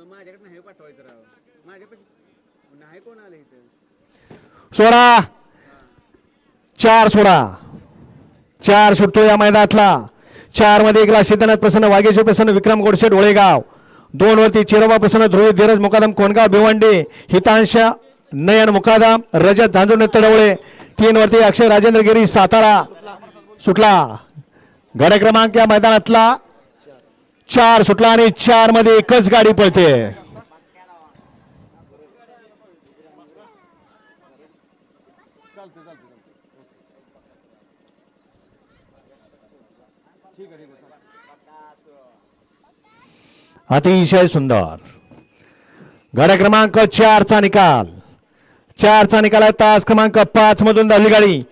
मग माझ्याकडे नाही पाठवायचं राव. माझ्यापाशी नाही कोण आलं इथं? सोडा! चार सोडा! चार सुटतो या मैदानातला. चारमध्ये एकला सिद्धनाथ प्रसन्न वाघेश्वर प्रसन्न विक्रम गोडसे डोळेगाव. दोन वरती चिरोबा प्रसन्न ध्रुवी धीरज मुकादम कोणगाव भिवंडे हितांश नयन मुकादम रजत झांजुर्णे तडवळे तीन वरती अक्षय राजेंद्र गिरी सातारा. सुटला. गाड्या क्रमांक या मैदानातला चार सुटला आणि चारमध्ये एकच गाडी पळते. अतिशय सुंदर. गाड्या क्रमांक चारचा निकाल. चारचा निकाल आहे तास क्रमांक पाच मधून धावली गाडी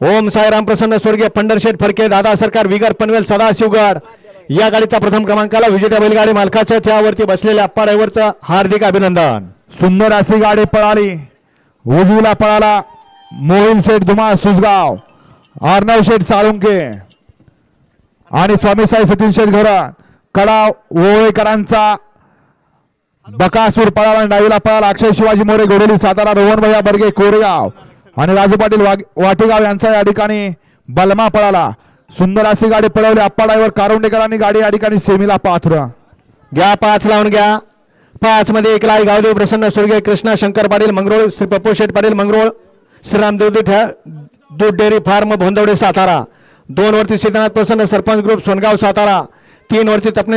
ओम साईराम प्रसन्न स्वर्गीय पंढरशेठ फडके दादा सरकार विगर पनवेल सदाशिवगड. या गाडीचा प्रथम क्रमांकाला विजेत्या बैलगाडी मालकाच्या त्यावरती बसलेल्या अप्पा ड्रायव्हरचं हार्दिक अभिनंदन. सुंदर अशी गाडी पळाली. उजवीला पळाला मोहिल शेठ धुमा सुजगाव. अर्णव शेठ साळुंके. आणि स्वामी साई सतीश शेठ घोरा. कडा ओळेकरांचा बकासूर पळाला आणि डावीला पळाला अक्षय शिवाजी मोरे गोडोली सातारा रोहन भैया बर्गे कोरेगाव. आणि राजू पाटील वाग- वाटेगाव यांचा या ठिकाणी बलमा पळाला. सुंदर अशी गाडी पळवली. आप्पा ड्रायव्हर कारुंडेकरांनी गाडी या ठिकाणी सेमीला पाथरा घ्या पाच लावून घ्या. पाच मध्ये एकलाई गावदेव प्रसन्न स्वर्गीय कृष्णा शंकर पाटील मंगरोळ श्री पप्पू शेठ पाटील मंगरोळ श्रीराम देवदी दूध डेअरी फार्म भोंदवडे सातारा. दोन वरती सिद्धनाथ प्रसन्न सरपंच ग्रुप सोनगाव सातारा. तीन वरती तपणे